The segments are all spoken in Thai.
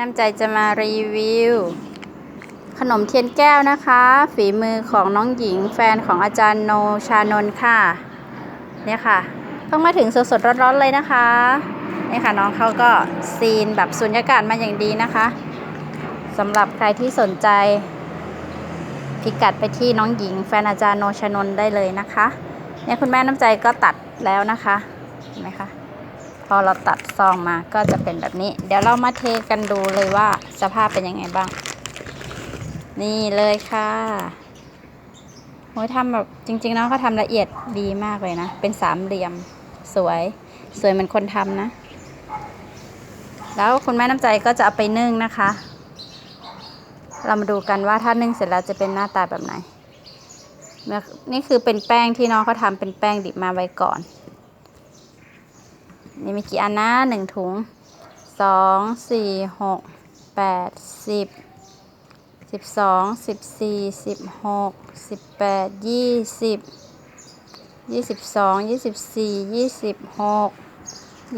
น้ำใจจะมารีวิว ขนมเทียนแก้วนะคะ ฝีมือของน้องหญิงแฟนของอาจารย์โนชานนท์ค่ะ เนี่ยค่ะเพิ่งมาถึงสดๆร้อนๆเลยนะคะนี่ค่ะน้องเขาก็ซีนแบบสุญญากาศมาอย่างดีนะคะสำหรับใครที่สนใจ พิกัดไปที่น้องหญิงแฟนอาจารย์โนชานนท์ได้เลยนะคะเนี่ยคุณแม่น้ำใจก็ตัดแล้วนะคะเห็นไหมคะ พอเราตัดซองมาก็จะเป็นแบบนี้ เดี๋ยวเรามาเทกันดูเลยว่าสภาพเป็นยังไงบ้าง นี่เลยค่ะโอ้ยทำแบบจริงๆแล้วเขาทำละเอียดดีมากเลยนะ เป็นสามเหลี่ยมสวย สวยเหมือนคนทำนะ แล้วคุณแม่น้ำใจก็จะเอาไปนึ่งนะคะ เรามาดูกันว่าถ้านึ่งเสร็จแล้วจะเป็นหน้าตาแบบไหน นี่คือเป็นแป้งที่น้องเขาทำเป็นแป้งดิบมาไว้ก่อน นี่มีกี่อันนะหนึ่งถุงสองสี่หกแปดสิบสิบสองสิบสี่สิบหกสิบแปดยี่สิบยี่สิบสองยี่สิบสี่ยี่สิบหก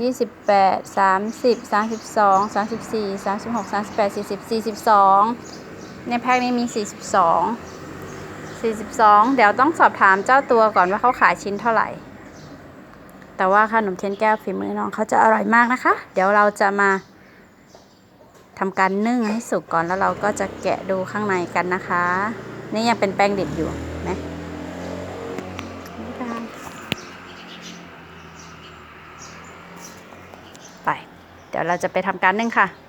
ยี่สิบแปดสามสิบสามสิบสองสามสิบสี่สามสิบหกสามสิบแปดสี่สิบสี่สิบสองในแพ็คนี้มีสี่สิบสองสี่สิบสองเดี๋ยวต้องสอบถามเจ้าตัวก่อนว่าเขาขายชิ้นเท่าไหร่ แต่ว่าขนมเทียนแก้วฝีมือน้องเขาจะอร่อยมากนะคะ เดี๋ยวเราจะมาทำการนึ่งให้สุกก่อนแล้วเราก็จะแกะดูข้างในกันนะคะ นี่ยังเป็นแป้งดิบอยู่นะไป เดี๋ยวเราจะไปทำการนึ่งค่ะ